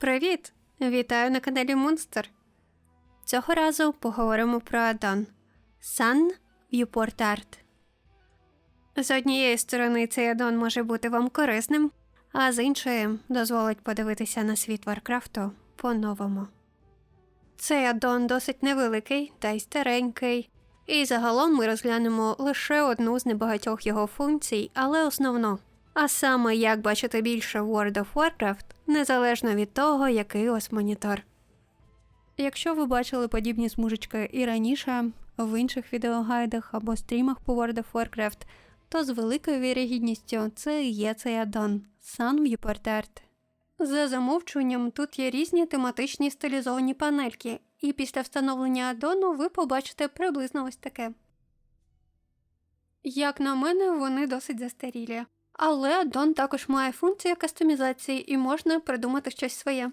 Привіт! Вітаю на каналі Монстр. Цього разу поговоримо про аддон Sun Viewport Art. З однієї сторони, цей аддон може бути вам корисним, а з іншої дозволить подивитися на світ Варкрафту по-новому. Цей аддон досить невеликий та й старенький, і загалом ми розглянемо лише одну з небагатьох його функцій, але основну. А саме як бачити більше World of Warcraft, незалежно від того, який у вас монітор. Якщо ви бачили подібні смужечки і раніше в інших відеогайдах або стрімах по World of Warcraft, то з великою вірогідністю це є цей аддон Sun Viewport Art. За замовчуванням тут є різні тематичні стилізовані панельки, і після встановлення аддону ви побачите приблизно ось таке. Як на мене, вони досить застарілі. Але аддон також має функцію кастомізації і можна придумати щось своє.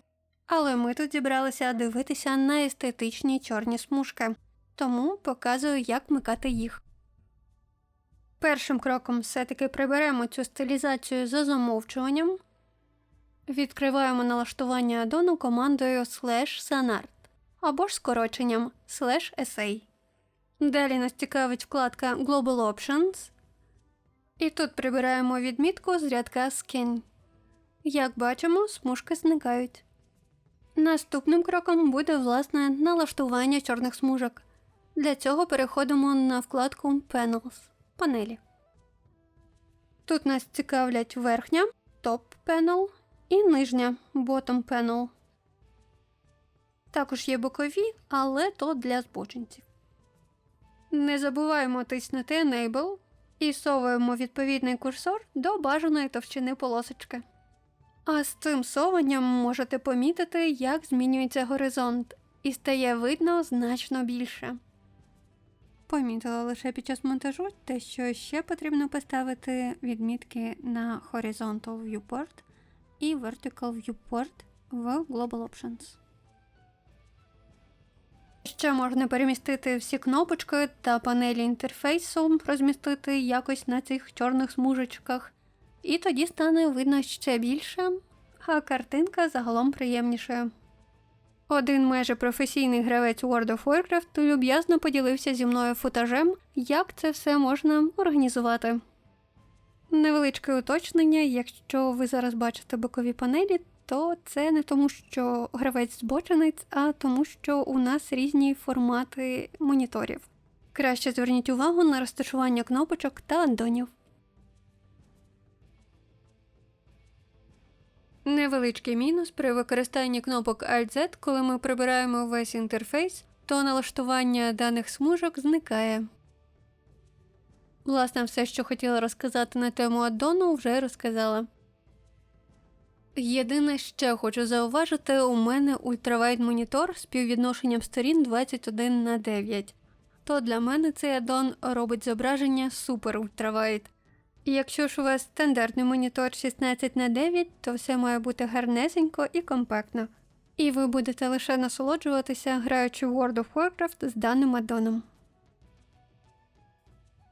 Але ми тут зібралися дивитися на естетичні чорні смужки, тому показую, як вмикати їх. Першим кроком все-таки приберемо цю стилізацію за замовчуванням, відкриваємо налаштування аддону командою slash sanart або ж скороченням slash sa. Далі нас цікавить вкладка Global Options. І тут прибираємо відмітку з рядка Skin. Як бачимо, смужки зникають. Наступним кроком буде власне налаштування чорних смужок. Для цього переходимо на вкладку Panels панелі. Тут нас цікавлять верхня Top Panel і нижня Bottom Panel. Також є бокові, але то для збочинців. Не забуваємо тиснути Enable і совуємо відповідний курсор до бажаної товщини полосочки. А з цим сованням можете помітити, як змінюється горизонт, і стає видно значно більше. Помітила лише під час монтажу те, що ще потрібно поставити відмітки на Horizontal Viewport і Vertical Viewport в Global Options. Ще можна перемістити всі кнопочки та панелі інтерфейсу, розмістити якось на цих чорних смужечках, і тоді стане видно ще більше, а картинка загалом приємнішою. Один майже професійний гравець World of Warcraft люб'язно поділився зі мною футажем, як це все можна організувати. Невеличке уточнення, якщо ви зараз бачите бокові панелі, то це не тому, що гравець збочинець, а тому, що у нас різні формати моніторів. Краще зверніть увагу на розташування кнопочок та аддонів. Невеличкий мінус при використанні кнопок Alt-Z, коли ми прибираємо весь інтерфейс, то налаштування даних смужок зникає. Власне, все, що хотіла розказати на тему аддону, вже розказала. Єдине, ще хочу зауважити, у мене ультравайд монітор з співвідношенням сторін 21 на 9. То для мене цей аддон робить зображення супер ультравайд. І якщо ж у вас стандартний монітор 16 на 9, то все має бути гарнесенько і компактно. І ви будете лише насолоджуватися, граючи в World of Warcraft з даним аддоном.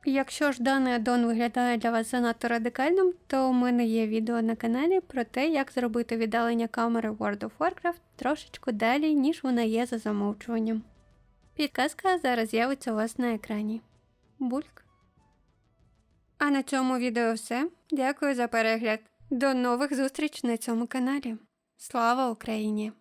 Якщо ж даний аддон виглядає для вас занадто радикальним, то у мене є відео на каналі про те, як зробити віддалення камери World of Warcraft трошечку далі, ніж вона є за замовчуванням. Підказка зараз з'явиться у вас на екрані. Бульк. А на цьому відео все. Дякую за перегляд. До нових зустріч на цьому каналі. Слава Україні!